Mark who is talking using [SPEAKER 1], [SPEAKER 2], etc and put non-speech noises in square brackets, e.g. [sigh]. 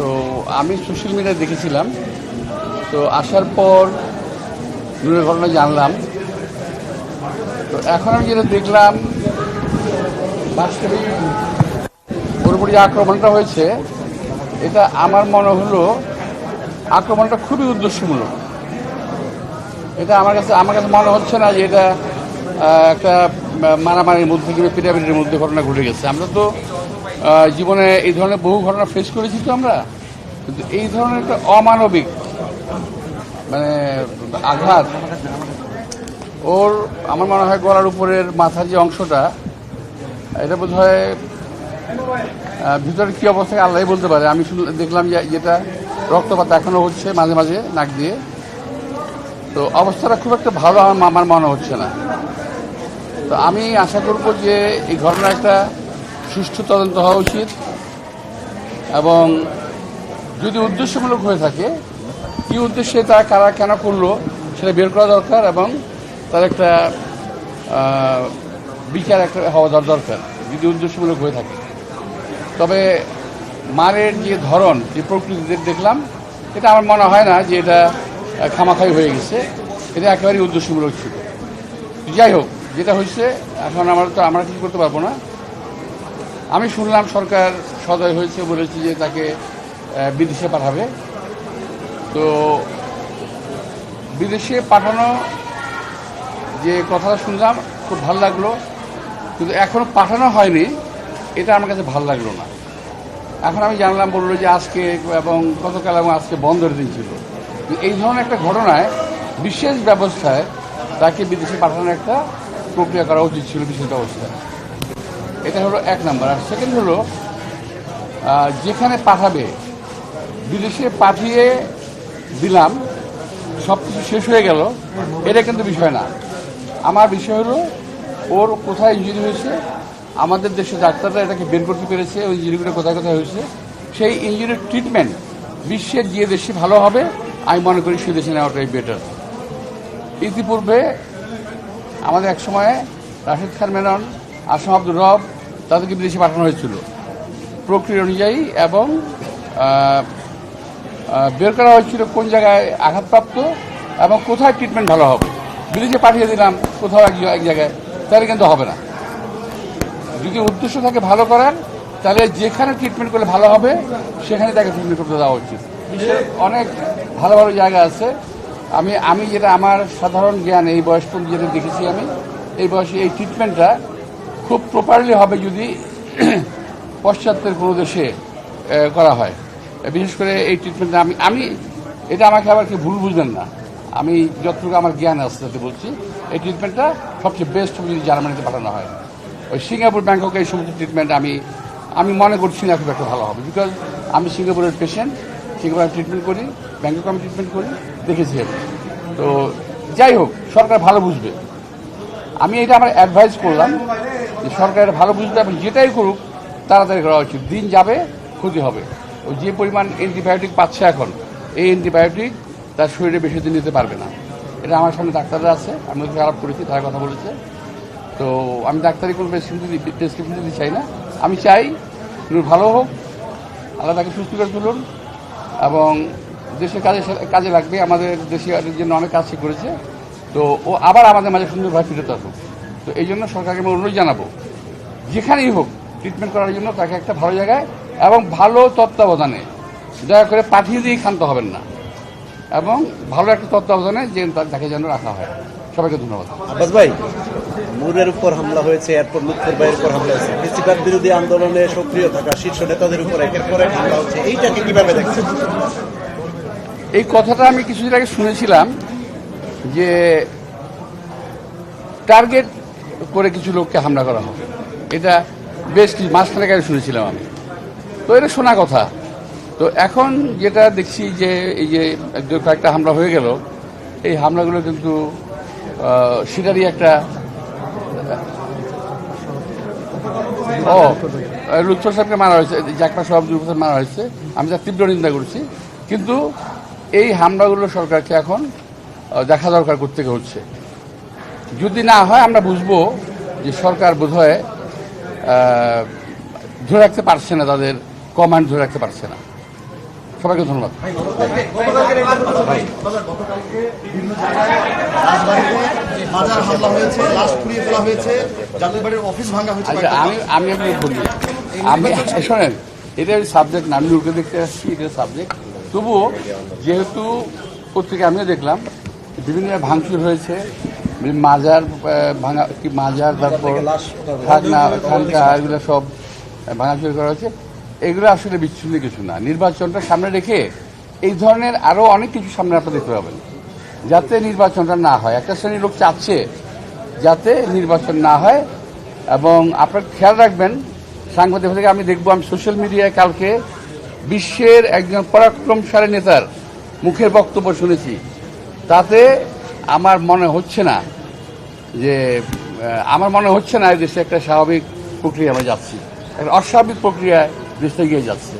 [SPEAKER 1] তো আমি সোশ্যাল মিডিয়ায় দেখেছিলাম। তো আসার পর দূরের ঘটনা জানলাম। তো এখন আমি যেটা দেখলাম, বাস্তবিক যে আক্রমণটা হয়েছে, এটা আমার মনে হলো আক্রমণটা খুবই উদ্দেশ্যমূলক। এটা আমার কাছে আমার কাছে মনে হচ্ছে না যে এটা একটা মারামারির মধ্যে কিংবা পিটাপিটির মধ্যে ঘটনা ঘটে গেছে। আমরা তো জীবনে এই ধরনের বহু ঘটনা ফেস করেছি তো আমরা। কিন্তু এই ধরনের একটা অমানবিক মানে আঘাত, ওর আমার মনে হয় গলার উপরের মাথার যে অংশটা, এটা বোধ হয় ভিতরে কি অবস্থা আল্লাহ বলতে পারে। আমি শুনলাম- দেখলাম যে যেটা রক্তপাত এখনও হচ্ছে মাঝে মাঝে নাক দিয়ে। তো অবস্থাটা খুব একটা ভালো আমার মনে হচ্ছে না। তো আমি আশা করব যে এই ঘটনা একটা সুষ্ঠু তদন্ত হওয়া উচিত এবং যদি উদ্দেশ্যমূলক হয়ে থাকে, কি উদ্দেশ্যে তারা কারা কেন করল সেটা বের করা দরকার এবং তার একটা বিচার একটা হওয়া দর- দরকার যদি উদ্দেশ্যমূলক হয়ে থাকে। তবে মারের যে ধরন, যে প্রকৃতি দেখলাম, এটা আমার মনে হয় না যে এটা খামাখাই হয়ে গেছে। এটা একেবারেই উদ্দেশ্যমূলক ছিল। যাই হোক, যেটা হয়েছে, এখন আমরা তো আমরা কিছু করতে পারব না। আমি শুনলাম সরকার সদয় হয়েছে, বলেছে যে তাকে বিদেশে পাঠাবে। তো বিদেশে পাঠানো যে কথাটা শুনলাম, খুব ভালো লাগল। কিন্তু এখনও পাঠানো হয়নি, এটা আমার কাছে ভালো লাগল না। এখন আমি জানলাম, বলল যে আজকে এবং গতকাল এবং আজকে বন্ধের দিন ছিল। এই ধরনের একটা ঘটনায় বিশেষ ব্যবস্থায় তাকে বিদেশে পাঠানোর একটা প্রক্রিয়া করা উচিত ছিল বিশেষ ব্যবস্থায়। এটা হলো এক নাম্বার। আর সেকেন্ড হলো যেখানে পাঠাবে, বিদেশে পাঠিয়ে দিলাম সব কিছু শেষ হয়ে গেল, এটা কিন্তু বিষয় না। আমার বিষয় হলো, ওর কোথায় ইঞ্জুরি হয়েছে, আমাদের দেশে ডাক্তাররা এটাকে বের করতে পেরেছে, ওই ইঞ্জুরিগুলো কোথায় কোথায় হয়েছে, সেই ইঞ্জুরির ট্রিটমেন্ট বিশ্বের যে দেশে ভালো হবে, আমি মনে করি সে দেশে নেওয়াটাই বেটার ইতিপূর্বে আমাদের এক সময় রাশেদ খান মেনন আসম আব্দুর রব তাদেরকে বিদেশে পাঠানো হয়েছিল। প্রক্রিয়া অনুযায়ী এবং বের করা হয়েছিল কোন জায়গায় আঘাতপ্রাপ্ত এবং কোথায় ট্রিটমেন্ট ভালো হবে। বিদেশে পাঠিয়ে দিলাম, কোথাও এক জায়গায় তাহলে কিন্তু হবে না। যদি উদ্দেশ্য থাকে ভালো করার, তাহলে যেখানে ট্রিটমেন্ট করলে ভালো হবে, সেখানে তাকে ট্রিটমেন্ট করতে দেওয়া উচিত। বিশ্বের অনেক ভালো ভালো জায়গা আছে। আমি আমি যেটা, আমার সাধারণ জ্ঞান, এই বয়স পর্যন্ত যেটা দেখেছি আমি, এই বয়সে এই ট্রিটমেন্টটা খুব প্রপারলি হবে যদি [clears throat] পশ্চাত্যের কোনো দেশে করা হয়। বিশেষ করে এই ট্রিটমেন্টটা আমি আমি, এটা আমাকে আবার কেউ ভুল বুঝবেন না। আমি যতটুকু আমার জ্ঞান আছে তাতে বলছি, এই ট্রিটমেন্টটা সবচেয়ে বেস্ট হবে যদি জার্মানিতে পাঠানো হয়। ওই সিঙ্গাপুর, ব্যাংককে এই সমস্ত ট্রিটমেন্ট আমি আমি মনে করছি না খুব একটা ভালো হবে। বিকজ আমি সিঙ্গাপুরের পেশেন্ট সিঙ্গাপুরে আমি ট্রিটমেন্ট করি, ব্যাংককে আমি ট্রিটমেন্ট করি, দেখেছি আমি। তো যাই হোক, সরকার ভালো বুঝবে। আমি এটা আমার অ্যাডভাইস করলাম যে সরকার এটা ভালো বুঝতে এবং যেটাই করুক, তাড়াতাড়ি করা উচিত। দিন যাবে, ক্ষতি হবে। ও যে পরিমাণ অ্যান্টিবায়োটিক পাচ্ছে এখন, এই অ্যান্টিবায়োটিক তার শরীরে বেশি দিন নিতে পারবে না। এটা আমার সামনে ডাক্তাররা আছে, আমি ওকে খারাপ করেছি, তারা কথা বলেছে। তো আমি ডাক্তারি কোনো প্রেসক্রিপশন প্রেসক্রিপশন দিতে চাই না। আমি চাই তুমি ভালো হোক, আল্লাহ তাকে সুস্থ করে তুলুন, এবং দেশের কাজে কাজে লাগবে। আমাদের দেশের জন্য অনেক কাজ করেছে তো ও আবার আমাদের মাঝে সুন্দরভাবে ফিরত আসুক। তো এই জন্য সরকারকে আমি অনুরোধ জানাব যেখানেই হোক ট্রিটমেন্ট করার জন্য তাকে একটা ভালো জায়গায় এবং ভালো তত্ত্বাবধানে দয়া করে পাঠিয়ে দিয়ে ক্ষান্ত হবেন না। এবং ভালো একটা তত্ত্বাবধানে যে তাকে যেন রাখা হয়। সবাইকে ধন্যবাদ।
[SPEAKER 2] আব্বাস ভাই নূরের উপর হামলা হয়েছে এরপর লুৎফর ভাইয়ের উপর হামলা হয়েছে। ফেসিবাদ বিরোধী আন্দোলনে সক্রিয় থাকা শীর্ষ নেতাদের উপর একের পর হামলা হচ্ছে। এইটাকে কীভাবে দেখছেন?
[SPEAKER 1] এই কথাটা আমি কিছুদিন আগে শুনেছিলাম যে টার্গেট করে কিছু লোককে হামলা করা হবে। এটা বেশ কিছু মাঝখানে আগে শুনেছিলাম আমি। তো এটা শোনা কথা। তো এখন যেটা দেখছি যে এই যে কয়েকটা হামলা হয়ে গেল, এই হামলাগুলো কিন্তু সেটারই একটা, ও, লুৎফর সাহেবকে মারা হয়েছে, জাকপা সব দুর্ঘটনা মারা হয়েছে। আমি তার তীব্র নিন্দা করছি। কিন্তু এই হামলাগুলো সরকারকে এখন দেখা দরকার করতে হচ্ছে। যদি না হয় আমরা বুঝব যে সরকার বোধহয় ধরে রাখতে পারছে না তাদের কমান্ড ধরে রাখতে পারছে না। সবাইকে ধন্যবাদ। আচ্ছা আমি আমি আপনাকে বলি আমি শোনেন এটা সাবজেক্ট না আমি দেখতে আসছি এটা সাবজেক্ট তবুও যেহেতু পত্রিকা আমিও দেখলাম বিভিন্ন ভাঙচুর হয়েছে। মাজার ভাঙা কি মাজার তারপর খাজনা খানকা এগুলো সব ভাঙাচুরি করা হয়েছে। এগুলো আসলে বিচ্ছিন্ন কিছু না। নির্বাচনটা সামনে রেখে এই ধরনের আরও অনেক কিছু সামনে আপনার দেখতে পাবেন। যাতে নির্বাচনটা না হয়। একটা শ্রেণির লোক চাচ্ছে যাতে নির্বাচন না হয় এবং আপনার খেয়াল রাখবেন সাংবাদিক থেকে আমি দেখব আমি সোশ্যাল মিডিয়ায় কালকে বিশ্বের একজন পরাক্রমশালী নেতার মুখের বক্তব্য শুনেছি। তাতে আমার মনে হচ্ছে না যে আমার মনে হচ্ছে না দেশে একটা স্বাভাবিক প্রক্রিয়া আমরা যাচ্ছি। একটা অস্বাভাবিক প্রক্রিয়ায় দেশটা গিয়ে যাচ্ছে।